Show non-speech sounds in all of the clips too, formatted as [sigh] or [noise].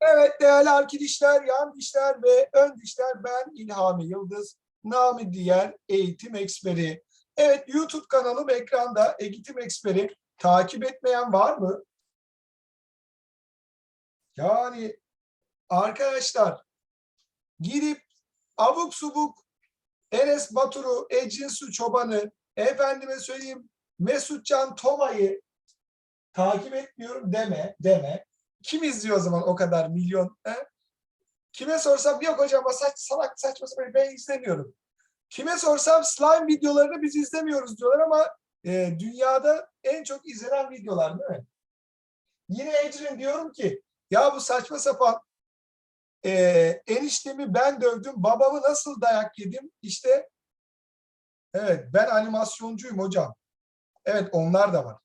Evet değerli arkadaşlar, yan dişler ve ön dişler ben İlhami Yıldız, namı diğer eğitim eksperi. Evet YouTube kanalım ekranda eğitim eksperi. Takip etmeyen var mı? Yani arkadaşlar girip abuk subuk Enes Batur'u, Ecin Çoban'ı, efendime söyleyeyim Mesutcan Toma'yı takip etmiyorum deme, deme. Kim izliyor o zaman o kadar milyon? He? Kime sorsam yok hocam o saç, salak saçma sapan ben izlemiyorum. Kime sorsam slime videolarını biz izlemiyoruz diyorlar ama e, dünyada en çok izlenen videolar değil mi? Yine Ecrin diyorum ki ya bu saçma sapan e, eniştemi ben dövdüm babamı nasıl dayak yedim işte evet ben animasyoncuyum hocam. Evet onlar da var.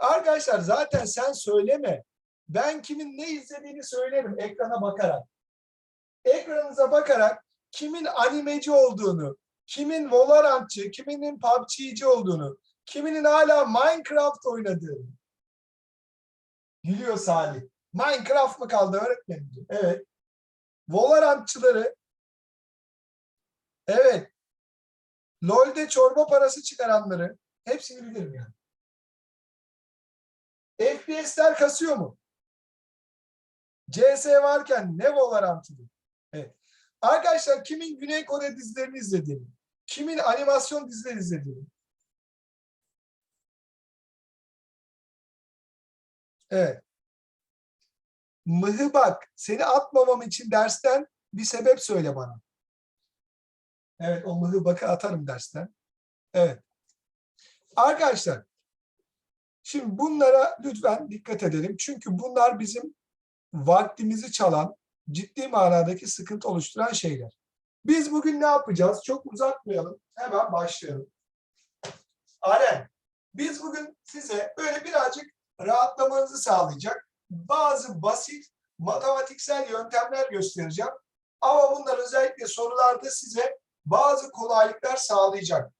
Arkadaşlar zaten sen söyleme. Ben kimin ne izlediğini söylerim ekrana bakarak. Ekranınıza bakarak kimin animeci olduğunu, kimin Valorantçı, kiminin PUBG'ci olduğunu, kiminin hala Minecraft oynadığını. Gülüyor Salih. Minecraft mı kaldı öğretmenim? Evet. Valorantçıları evet. LoL'de çorba parası çıkaranları hepsini bilirim yani. FPS'ler kasıyor mu? CS varken ne Valorant'ı? Evet. Arkadaşlar kimin Güney Kore dizilerini izlediğini, kimin animasyon dizileri izlediğini. Evet. Mıhıbak, seni atmamam için dersten bir sebep söyle bana. Evet, o mıhıbakı atarım dersten. Evet. Arkadaşlar, Şimdi bunlara lütfen dikkat edelim. Çünkü bunlar bizim vaktimizi çalan, ciddi manadaki sıkıntı oluşturan şeyler. Biz bugün ne yapacağız? Çok uzatmayalım. Hemen başlayalım. Aren, biz bugün size böyle birazcık rahatlamanızı sağlayacak bazı basit matematiksel yöntemler göstereceğim. Ama bunlar özellikle sorularda size bazı kolaylıklar sağlayacak.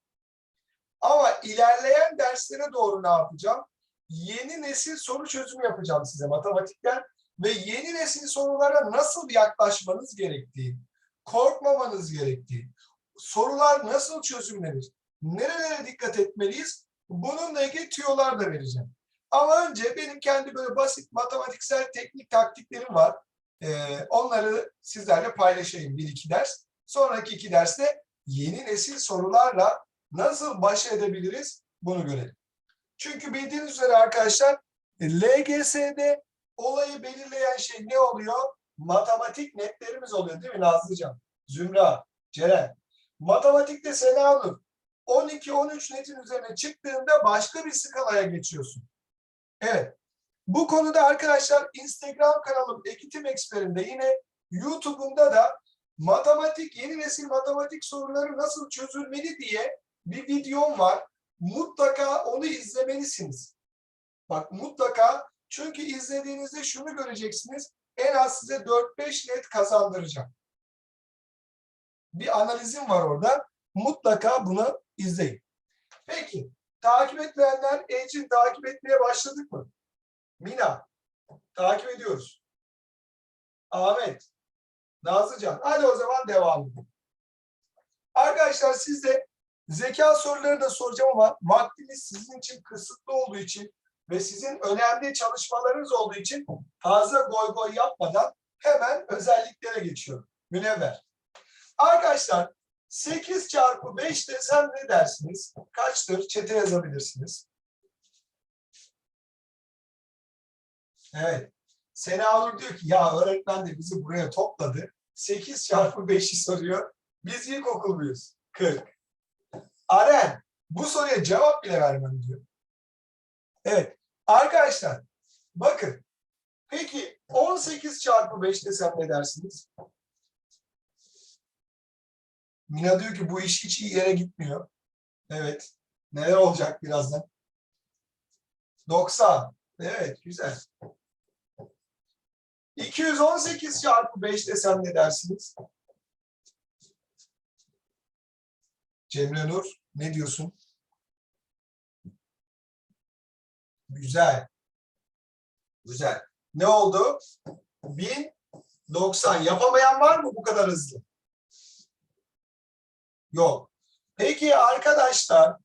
Ama ilerleyen derslere doğru ne yapacağım? Yeni nesil soru çözümü yapacağım size matematikten ve yeni nesil sorulara nasıl yaklaşmanız gerektiği, korkmamanız gerektiği, sorular nasıl çözümlenir, nerelere dikkat etmeliyiz, bununla ilgili tüyolar da vereceğim. Ama önce benim kendi böyle basit matematiksel teknik taktiklerim var. Ee, onları sizlerle paylaşayım bir iki ders. Sonraki iki derste yeni nesil sorularla nasıl baş edebiliriz bunu görelim. Çünkü bildiğiniz üzere arkadaşlar LGS'de olayı belirleyen şey ne oluyor? Matematik netlerimiz oluyor değil mi Nazlıcan? Zümra, Ceren. Matematikte Senanur 12-13 netin üzerine çıktığında başka bir skalaya geçiyorsun. Evet. Bu konuda arkadaşlar Instagram kanalım Eğitim Eksper'inde yine YouTube'umda da matematik, yeni nesil matematik soruları nasıl çözülmeli diye bir videom var. Mutlaka onu izlemelisiniz. Bak mutlaka çünkü izlediğinizde şunu göreceksiniz. En az size 4-5 net kazandıracak. Bir analizim var orada. Mutlaka bunu izleyin. Peki. Takip etmeyenler Ecin takip etmeye başladık mı? Mina. Takip ediyoruz. Ahmet. Nazlıcan. Hadi o zaman devam edelim. Arkadaşlar siz de Zeka soruları da soracağım ama vaktimiz sizin için kısıtlı olduğu için ve sizin önemli çalışmalarınız olduğu için fazla goy goy yapmadan hemen özelliklere geçiyorum. Münevver. Arkadaşlar 8 çarpı 5 desem ne dersiniz? Kaçtır? Çete yazabilirsiniz. Evet. Sena diyor ki ya öğretmen de bizi buraya topladı. 8 çarpı 5'i soruyor. Biz ilkokul muyuz? 40. Aren bu soruya cevap bile vermem diyor. Evet. Arkadaşlar bakın. Peki 18 çarpı 5 desem ne dersiniz? Mina diyor ki bu iş hiç iyi yere gitmiyor. Evet. Neler olacak birazdan? 90. Evet güzel. 218 çarpı 5 desem ne dersiniz? Cemre Nur ne diyorsun? Güzel. Güzel. Ne oldu? 1090. Yapamayan var mı bu kadar hızlı? Yok. Peki arkadaşlar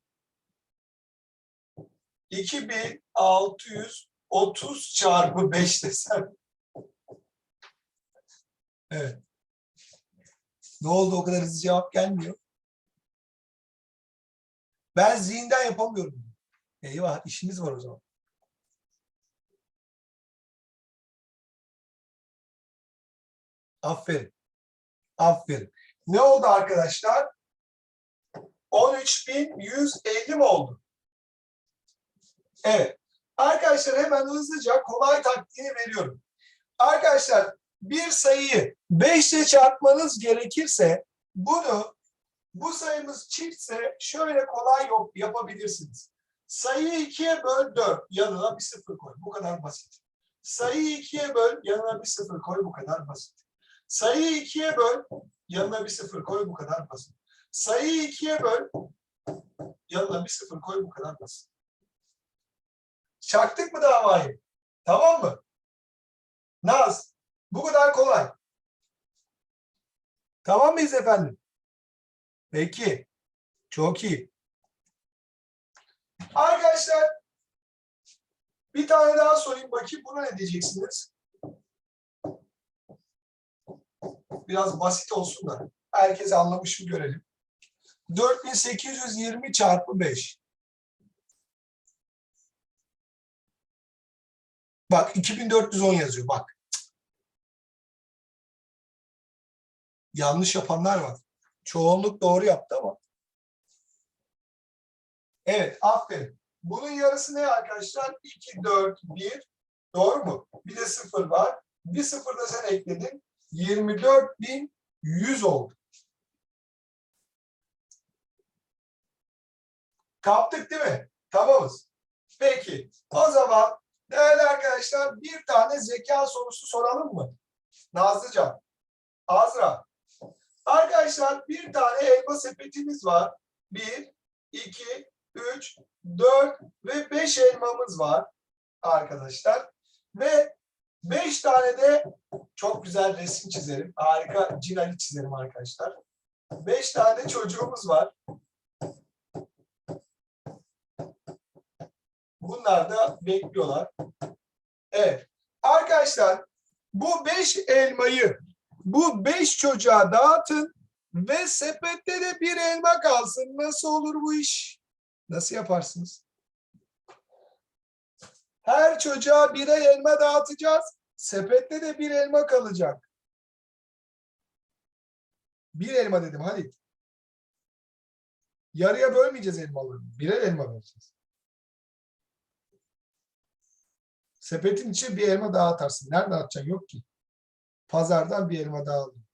2630 çarpı 5 desem. Evet. Ne oldu o kadar hızlı cevap gelmiyor? Ben zihinden yapamıyorum. Eyvah işimiz var o zaman. Aferin. Aferin. Ne oldu arkadaşlar? 13.150 mi oldu? Evet. Arkadaşlar hemen hızlıca kolay taktiğini veriyorum. Arkadaşlar bir sayıyı 5 ile çarpmanız gerekirse bunu bu sayımız çiftse şöyle kolay yap- yapabilirsiniz. Sayıyı 2'ye böl 4 yanına bir sıfır koy. Bu kadar basit. Sayıyı 2'ye böl yanına bir sıfır koy. Bu kadar basit. Sayıyı 2'ye böl yanına bir sıfır koy. Bu kadar basit. Sayıyı 2'ye böl yanına bir sıfır koy. Bu kadar basit. Çaktık mı davayı? Tamam mı? Naz, bu kadar kolay. Tamam mıyız efendim? Peki. Çok iyi. Arkadaşlar bir tane daha sorayım bakayım. Buna ne diyeceksiniz? Biraz basit olsun da herkes anlamış mı görelim. 4820 çarpı 5. Bak 2410 yazıyor bak. Yanlış yapanlar var. Çoğunluk doğru yaptı ama. Evet aferin. Bunun yarısı ne arkadaşlar? 2, 4, 1. Doğru mu? Bir de 0 var. Bir 0 da sen ekledin. 24.100 oldu. Kaptık değil mi? Tamamız. Peki. O zaman değerli arkadaşlar bir tane zeka sorusu soralım mı? Nazlıcan. Azra. Arkadaşlar bir tane elma sepetimiz var. Bir, iki, üç, dört ve beş elmamız var arkadaşlar. Ve beş tane de çok güzel resim çizerim. Harika cinali çizerim arkadaşlar. Beş tane çocuğumuz var. Bunlar da bekliyorlar. Evet. Arkadaşlar bu beş elmayı bu beş çocuğa dağıtın ve sepette de bir elma kalsın. Nasıl olur bu iş? Nasıl yaparsınız? Her çocuğa birer elma dağıtacağız. Sepette de bir elma kalacak. Bir elma dedim hadi. Yarıya bölmeyeceğiz elmaları. Birer elma vereceğiz. Sepetin içine bir elma daha atarsın. Nerede atacaksın? Yok ki. Pazardan bir elma daha aldım.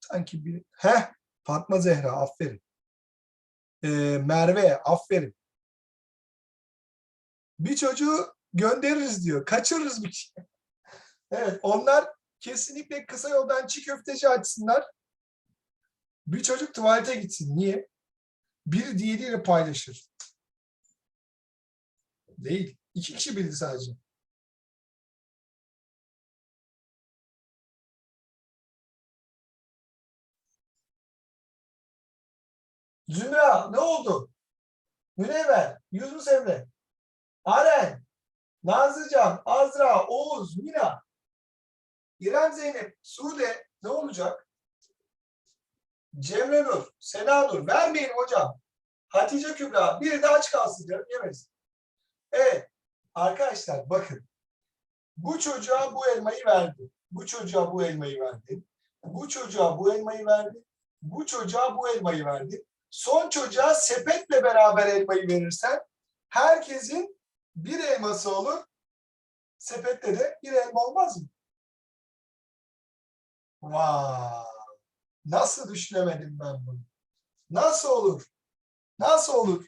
Sanki bir... Heh! Fatma Zehra aferin. Ee, Merve aferin. Bir çocuğu göndeririz diyor. Kaçırırız bir şey. Evet onlar kesinlikle kısa yoldan çiğ köfteci açsınlar. Bir çocuk tuvalete gitsin. Niye? Biri diğeriyle paylaşır. Değil. İki kişi bildi sadece. Zümra ne oldu? Münevver, Yunus Emre, Aren, Nazlıcan, Azra, Oğuz, Mina, İrem Zeynep, Sude ne olacak? Cemre Nur, Sena Nur, vermeyin hocam. Hatice Kübra, biri de aç kalsın canım yemez. Evet, arkadaşlar bakın. Bu çocuğa bu elmayı verdi. Bu çocuğa bu elmayı verdi. Bu çocuğa bu elmayı verdi. Bu çocuğa bu elmayı verdi. Son çocuğa sepetle beraber elmayı verirsen herkesin bir elması olur. Sepette de bir elma olmaz mı? Vay! Nasıl düşünemedim ben bunu? Nasıl olur? Nasıl olur?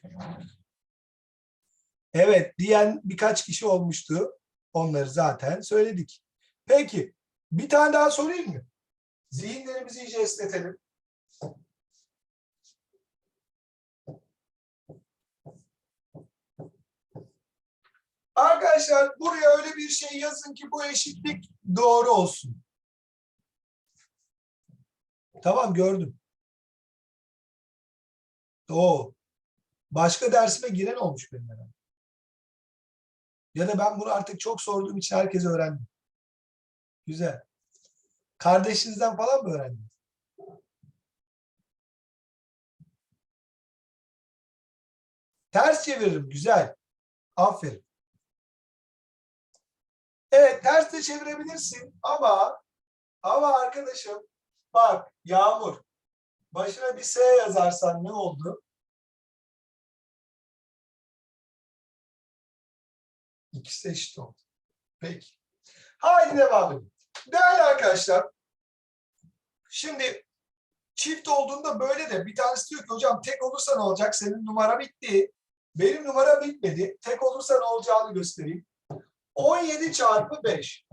Evet diyen birkaç kişi olmuştu. Onları zaten söyledik. Peki bir tane daha sorayım mı? Zihinlerimizi iyice esnetelim. Arkadaşlar buraya öyle bir şey yazın ki bu eşitlik doğru olsun. Tamam gördüm. O. Başka dersime giren olmuş benim herhalde. Ya da ben bunu artık çok sorduğum için herkes öğrendi. Güzel. Kardeşinizden falan mı öğrendiniz? Ters çeviririm. Güzel. Aferin. Evet ters de çevirebilirsin ama ama arkadaşım bak Yağmur başına bir S yazarsan ne oldu? İkisi eşit oldu. Peki. Haydi devam edelim. Değerli arkadaşlar şimdi çift olduğunda böyle de bir tanesi diyor ki hocam tek olursa ne olacak? Senin numara bitti. Benim numara bitmedi. Tek olursa ne olacağını göstereyim. 17 çarpı 5.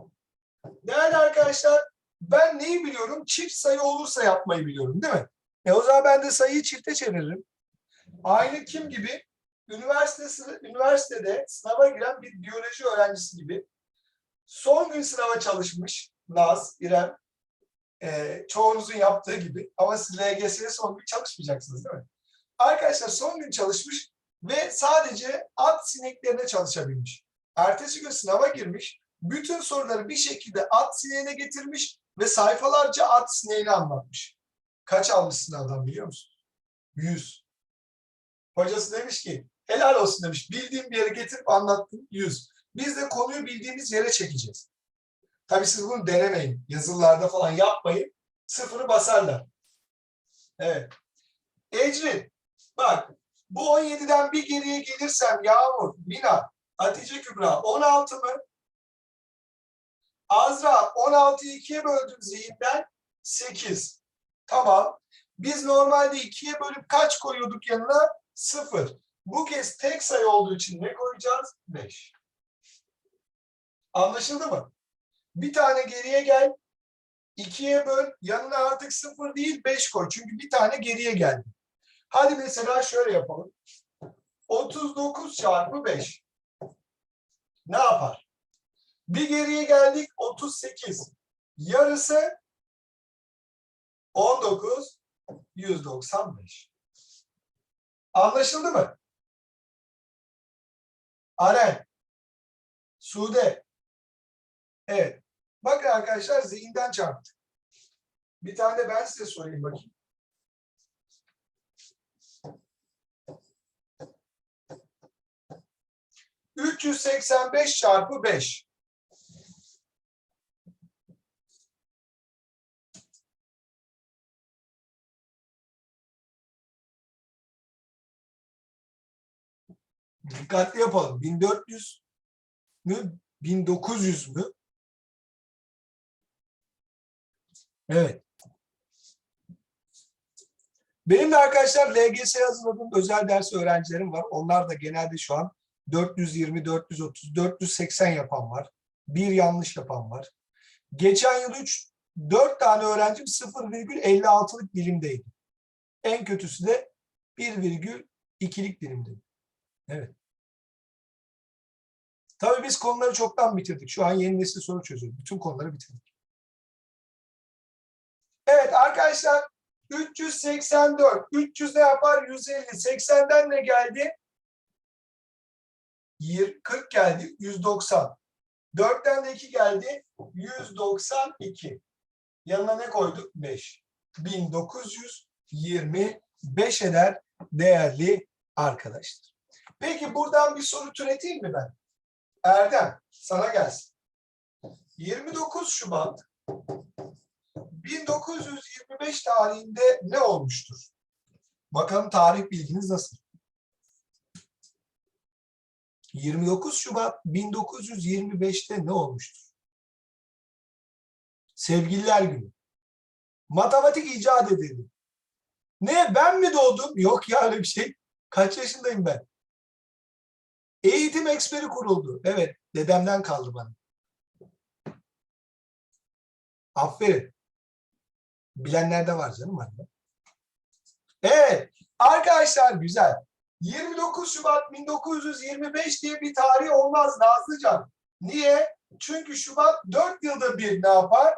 Değerli arkadaşlar ben neyi biliyorum? Çift sayı olursa yapmayı biliyorum değil mi? E o zaman ben de sayıyı çifte çeviririm. Aynı kim gibi? Üniversitesi, üniversitede sınava giren bir biyoloji öğrencisi gibi. Son gün sınava çalışmış Naz, İrem. E, çoğunuzun yaptığı gibi. Ama siz LGS'ye son gün çalışmayacaksınız değil mi? Arkadaşlar son gün çalışmış ve sadece at sineklerine çalışabilmiş. Ertesi gün sınava girmiş, bütün soruları bir şekilde at sineğine getirmiş ve sayfalarca at sineğini anlatmış. Kaç almış sınavdan biliyor musun? 100. Hocası demiş ki helal olsun demiş. Bildiğim bir yere getirip anlattın 100. Biz de konuyu bildiğimiz yere çekeceğiz. Tabii siz bunu denemeyin. Yazılarda falan yapmayın. Sıfırı basarlar. Evet. Ecrin bak bu 17'den bir geriye gelirsem Yağmur, Mina, Hatice Kübra 16 mı? Azra 16'yı 2'ye böldüm zihinden 8. Tamam. Biz normalde 2'ye bölüp kaç koyuyorduk yanına? 0. Bu kez tek sayı olduğu için ne koyacağız? 5. Anlaşıldı mı? Bir tane geriye gel. 2'ye böl. Yanına artık 0 değil 5 koy. Çünkü bir tane geriye geldi. Hadi mesela şöyle yapalım. 39 çarpı 5. Ne yapar? Bir geriye geldik 38. Yarısı 19 195. Anlaşıldı mı? Aren. Sude. Evet. Bakın arkadaşlar zihinden çarptı. Bir tane ben size sorayım bakayım. ...385 çarpı 5. Dikkatli yapalım. 1400 mü? 1900 mü? Evet. Benim de arkadaşlar LGS hazırladığım özel ders öğrencilerim var. Onlar da genelde şu an 420, 430, 480 yapan var. Bir yanlış yapan var. Geçen yıl 3, 4 tane öğrencim 0,56'lık dilimdeydi. En kötüsü de 1,2'lik dilimdeydi. Evet. Tabii biz konuları çoktan bitirdik. Şu an yeni nesil soru çözüyoruz. Bütün konuları bitirdik. Evet arkadaşlar 384. 300 ne yapar? 150. 80'den ne geldi? 20, 40 geldi. 190. 4'ten de 2 geldi. 192. Yanına ne koyduk? 5. 1925 eder değerli arkadaşlar. Peki buradan bir soru türeteyim mi ben? Erdem sana gelsin. 29 Şubat 1925 tarihinde ne olmuştur? Bakalım tarih bilginiz nasıl? 29 Şubat 1925'te ne olmuştur? Sevgililer Günü. Matematik icat edildi. Ne ben mi doğdum? Yok ya öyle bir şey. Kaç yaşındayım ben? Eğitim eksperi kuruldu. Evet, dedemden kaldı bana. Aferin. Bilenler de var canım. Anne. Evet, arkadaşlar güzel. 29 Şubat 1925 diye bir tarih olmaz Nazlıcan. Niye? Çünkü Şubat 4 yılda bir ne yapar?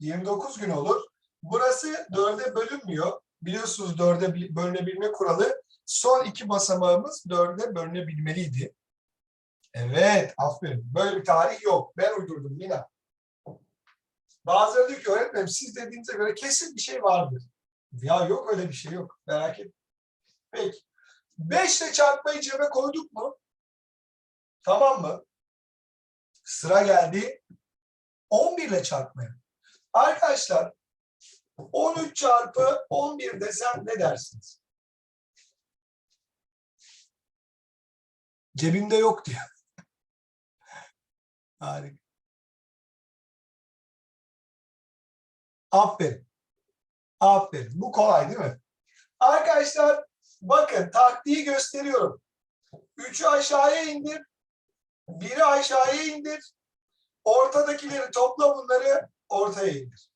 29 gün olur. Burası 4'e bölünmüyor. Biliyorsunuz 4'e bölünebilme kuralı. Son iki basamağımız 4'e bölünebilmeliydi. Evet, aferin. Böyle bir tarih yok. Ben uydurdum Mina. Bazıları diyor ki öğretmenim siz dediğinize göre kesin bir şey vardır. Ya yok öyle bir şey yok. Merak etme. Peki. 5 ile çarpmayı cebe koyduk mu? Tamam mı? Sıra geldi 11 ile çarpmaya. Arkadaşlar 13 çarpı 11 desem ne dersiniz? Cebimde yok diyor. [laughs] Harika. Aferin. Aferin. Bu kolay değil mi? Arkadaşlar bakın taktiği gösteriyorum. 3'ü aşağıya indir. 1'i aşağıya indir. Ortadakileri topla bunları ortaya indir.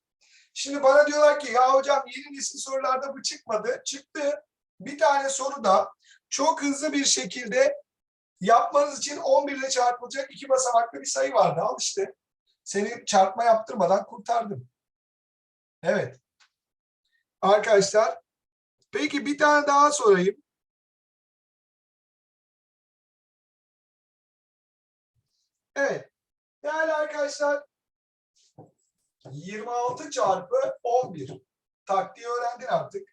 Şimdi bana diyorlar ki ya hocam yeni nesil sorularda bu çıkmadı. Çıktı. Bir tane soru da çok hızlı bir şekilde yapmanız için 11 ile çarpılacak iki basamaklı bir sayı vardı. Al işte. Seni çarpma yaptırmadan kurtardım. Evet. Arkadaşlar peki bir tane daha sorayım. Evet. Değerli arkadaşlar 26 çarpı 11. Taktiği öğrendin artık.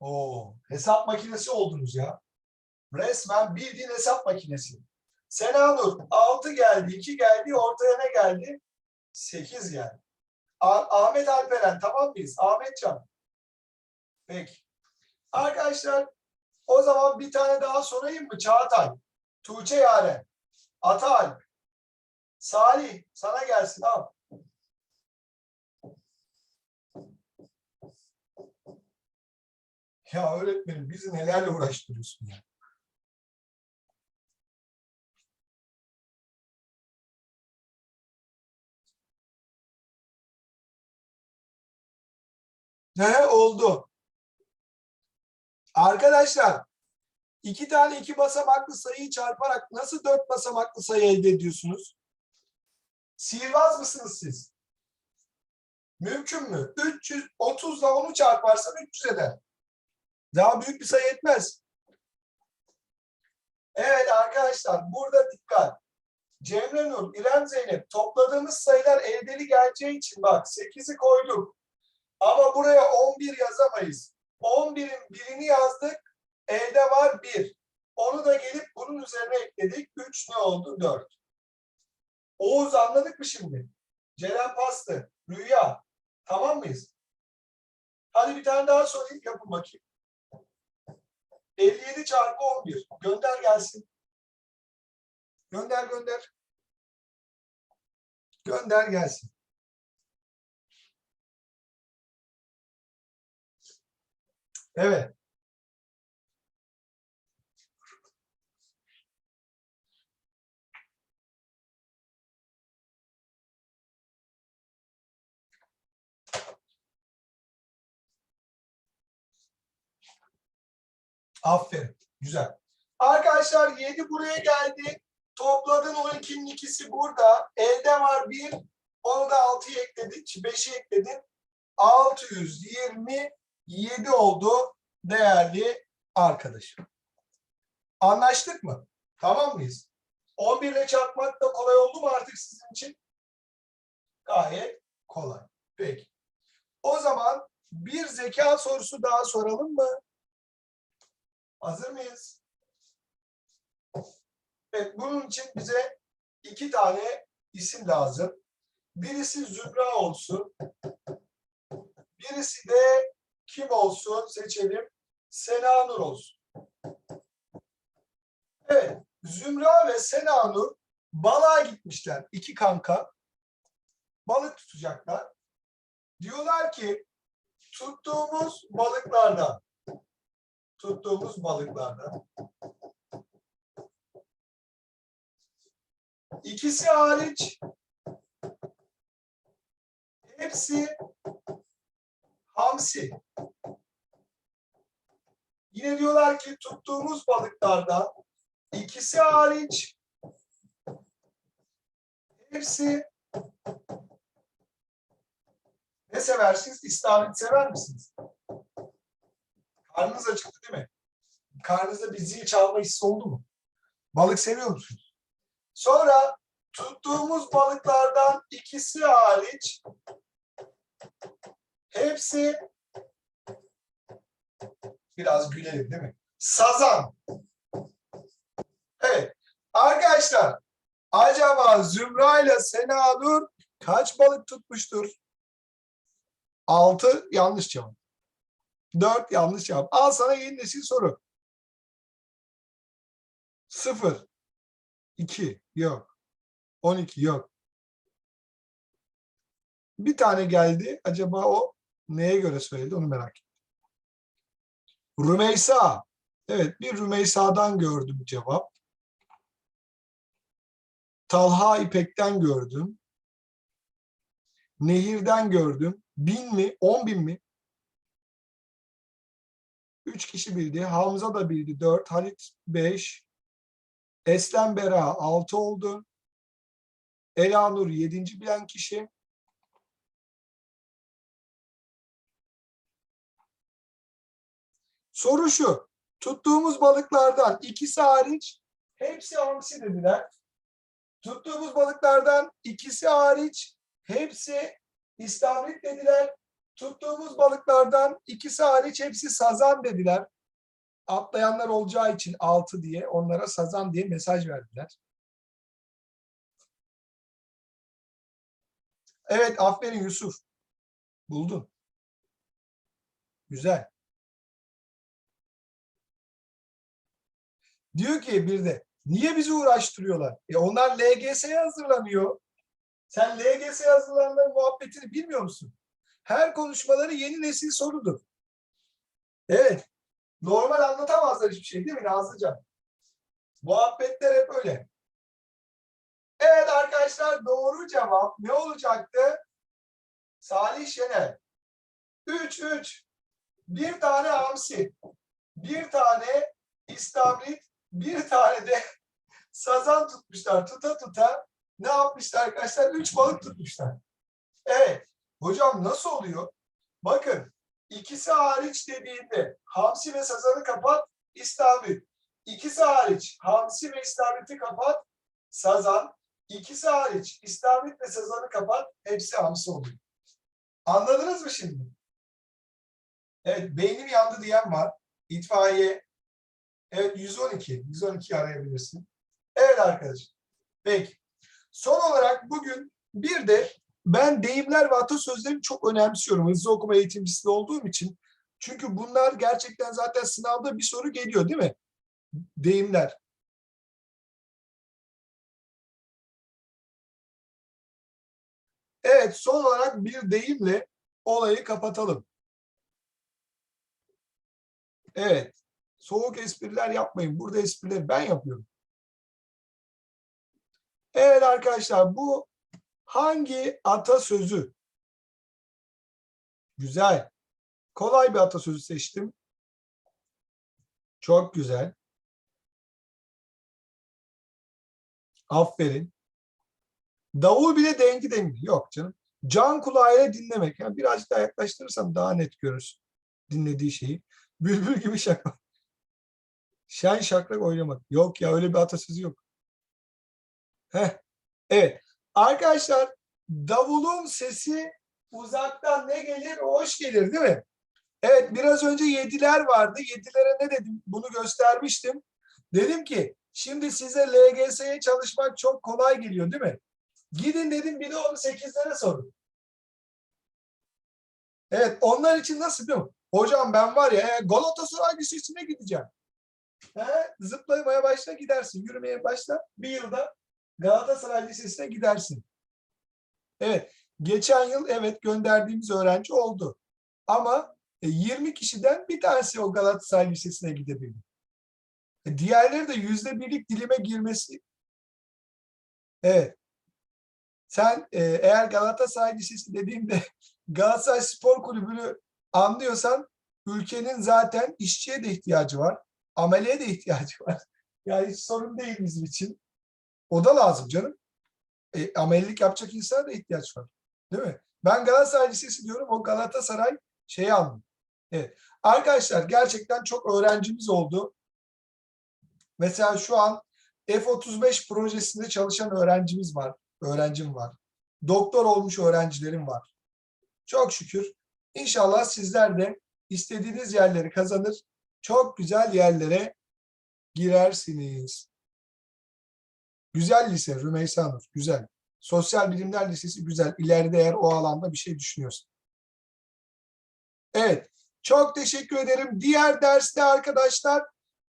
Oo, hesap makinesi oldunuz ya. Resmen bildiğin hesap makinesi. Senanur 6 geldi, 2 geldi, ortaya ne geldi? 8 geldi. Ah- Ahmet Alperen tamam mıyız? Ahmetcan. Peki. Arkadaşlar o zaman bir tane daha sorayım mı? Çağatay, Tuğçe Yaren, Atalp, Salih sana gelsin al. Ya öğretmenim bizi nelerle uğraştırıyorsun ya. Ne oldu? Arkadaşlar iki tane iki basamaklı sayıyı çarparak nasıl dört basamaklı sayı elde ediyorsunuz? Sihirbaz mısınız siz? Mümkün mü? 330 ile 10'u çarparsan 300 eder. Daha büyük bir sayı etmez. Evet arkadaşlar burada dikkat. Cemre Nur, İrem Zeynep topladığımız sayılar eldeli geleceği için bak 8'i koyduk. Ama buraya 11 yazamayız. 11'in birini yazdık. Elde var 1. Onu da gelip bunun üzerine ekledik. 3 ne oldu? 4. Oğuz anladık mı şimdi? Ceren Pastı, Rüya. Tamam mıyız? Hadi bir tane daha sorayım. Yapın bakayım. 57 çarpı 11. Gönder gelsin. Gönder gönder. Gönder gelsin. Evet. Aferin. Güzel. Arkadaşlar 7 buraya geldi. Topladın 12'nin ikisi burada. Elde var 1. Onu da 6'ya ekledin. 5'i ekledin. 627 oldu değerli arkadaşım. Anlaştık mı? Tamam mıyız? 11 ile çarpmak da kolay oldu mu artık sizin için? Gayet kolay. Peki. O zaman bir zeka sorusu daha soralım mı? Hazır mıyız? Evet, bunun için bize iki tane isim lazım. Birisi Zübra olsun. Birisi de kim olsun seçelim. Senanur olsun. Evet, Zümra ve Senanur balığa gitmişler. iki kanka. Balık tutacaklar. Diyorlar ki tuttuğumuz balıklardan tuttuğumuz balıklardan İkisi hariç hepsi hamsi. Yine diyorlar ki tuttuğumuz balıklardan ikisi hariç hepsi ne seversiniz? İstavrit sever misiniz? Karnınız acıktı değil mi? Karnınızda bir zil çalma hissi oldu mu? Balık seviyor musunuz? Sonra tuttuğumuz balıklardan ikisi hariç hepsi biraz gülelim değil mi? Sazan. Evet. Arkadaşlar acaba Zümra ile Sena Nur kaç balık tutmuştur? 6 yanlış cevap. 4 yanlış cevap. Al sana yeni nesil soru. 0 2 yok. 12 yok. Bir tane geldi. Acaba o neye göre söyledi onu merak ettim. Rümeysa. Evet bir Rümeysa'dan gördüm cevap. Talha İpek'ten gördüm. Nehir'den gördüm. Bin mi? On bin mi? Üç kişi bildi. Hamza da bildi. Dört. Halit beş. Eslem Bera altı oldu. Elanur yedinci bilen kişi. Soru şu. Tuttuğumuz balıklardan ikisi hariç hepsi hamsi dediler. Tuttuğumuz balıklardan ikisi hariç hepsi istavrit dediler. Tuttuğumuz balıklardan ikisi hariç hepsi sazan dediler. Atlayanlar olacağı için altı diye onlara sazan diye mesaj verdiler. Evet aferin Yusuf. Buldun. Güzel. Diyor ki bir de niye bizi uğraştırıyorlar? E onlar LGS'ye hazırlanıyor. Sen LGS'ye hazırlananların muhabbetini bilmiyor musun? Her konuşmaları yeni nesil sorudur. Evet. Normal anlatamazlar hiçbir şey değil mi Nazlıcan? Muhabbetler hep öyle. Evet arkadaşlar doğru cevap ne olacaktı? Salih Şener. 3 3. Bir tane hamsi. Bir tane istavrit. Bir tane de [laughs] sazan tutmuşlar. Tuta tuta ne yapmışlar arkadaşlar? Üç balık tutmuşlar. Evet. Hocam nasıl oluyor? Bakın ikisi hariç dediğinde hamsi ve sazanı kapat istavrit. İkisi hariç hamsi ve istavriti kapat sazan. İkisi hariç istavrit ve sazanı kapat hepsi hamsi oluyor. Anladınız mı şimdi? Evet beynim yandı diyen var. İtfaiye. Evet 112. 112 arayabilirsin. Evet arkadaşım. Peki. Son olarak bugün bir de ben deyimler ve atasözlerini çok önemsiyorum. Hızlı okuma eğitimcisi olduğum için. Çünkü bunlar gerçekten zaten sınavda bir soru geliyor değil mi? Deyimler. Evet son olarak bir deyimle olayı kapatalım. Evet. Soğuk espriler yapmayın. Burada esprileri ben yapıyorum. Evet arkadaşlar bu hangi atasözü? Güzel. Kolay bir atasözü seçtim. Çok güzel. Aferin. Davul bile dengi dengi. Yok canım. Can kulağıyla dinlemek. Yani birazcık daha yaklaştırırsam daha net görürsün dinlediği şeyi. Bülbül gibi şakmak. Şen şakrak oynamak. Yok ya öyle bir atasözü yok. Heh. Evet. Arkadaşlar davulun sesi uzaktan ne gelir? Hoş gelir değil mi? Evet biraz önce yediler vardı. Yedilere ne dedim? Bunu göstermiştim. Dedim ki şimdi size LGS'ye çalışmak çok kolay geliyor değil mi? Gidin dedim bir de onu sekizlere sorun. Evet onlar için nasıl biliyor musun? Hocam ben var ya e, Galatasaray Lisesi'ne gideceğim. He, zıplamaya başla gidersin. Yürümeye başla. Bir yılda Galatasaray Lisesi'ne gidersin. Evet. Geçen yıl evet gönderdiğimiz öğrenci oldu. Ama 20 kişiden bir tanesi o Galatasaray Lisesi'ne gidebildi. E, diğerleri de yüzde birlik dilime girmesi Evet. Sen e, eğer Galatasaray Lisesi dediğimde [laughs] Galatasaray Spor Kulübü'nü anlıyorsan ülkenin zaten işçiye de ihtiyacı var. Ameleye de ihtiyacı var. [laughs] Yani hiç sorun değil bizim için. O da lazım canım. E, amelilik yapacak insana da ihtiyaç var. Değil mi? Ben Galatasaray Lisesi diyorum. O Galatasaray şeyi anlıyor. Evet. Arkadaşlar gerçekten çok öğrencimiz oldu. Mesela şu an F-35 projesinde çalışan öğrencimiz var. Öğrencim var. Doktor olmuş öğrencilerim var. Çok şükür. İnşallah sizler de istediğiniz yerleri kazanır. Çok güzel yerlere girersiniz. Güzel lise Rümeysa Nur. Güzel. Sosyal Bilimler Lisesi güzel. İleride eğer o alanda bir şey düşünüyorsun. Evet. Çok teşekkür ederim. Diğer derste arkadaşlar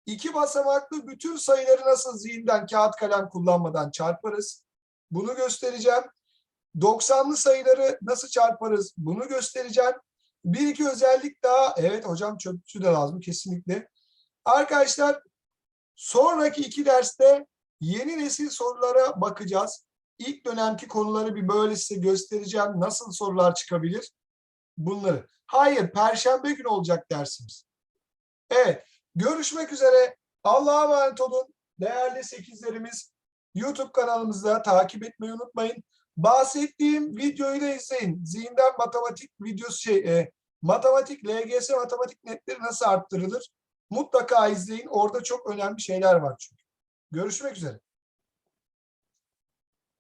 iki basamaklı bütün sayıları nasıl zihinden kağıt kalem kullanmadan çarparız. Bunu göstereceğim. 90'lı sayıları nasıl çarparız? Bunu göstereceğim. Bir iki özellik daha. Evet hocam çöpçü de lazım kesinlikle. Arkadaşlar sonraki iki derste yeni nesil sorulara bakacağız. İlk dönemki konuları bir böyle size göstereceğim. Nasıl sorular çıkabilir? Bunları. Hayır, perşembe günü olacak dersimiz. Evet, görüşmek üzere. Allah'a emanet olun. Değerli sekizlerimiz, YouTube kanalımızda takip etmeyi unutmayın. Bahsettiğim videoyu da izleyin. Zihinden matematik videosu şey, e, matematik, LGS matematik netleri nasıl arttırılır? Mutlaka izleyin. Orada çok önemli şeyler var çünkü. Görüşmek üzere.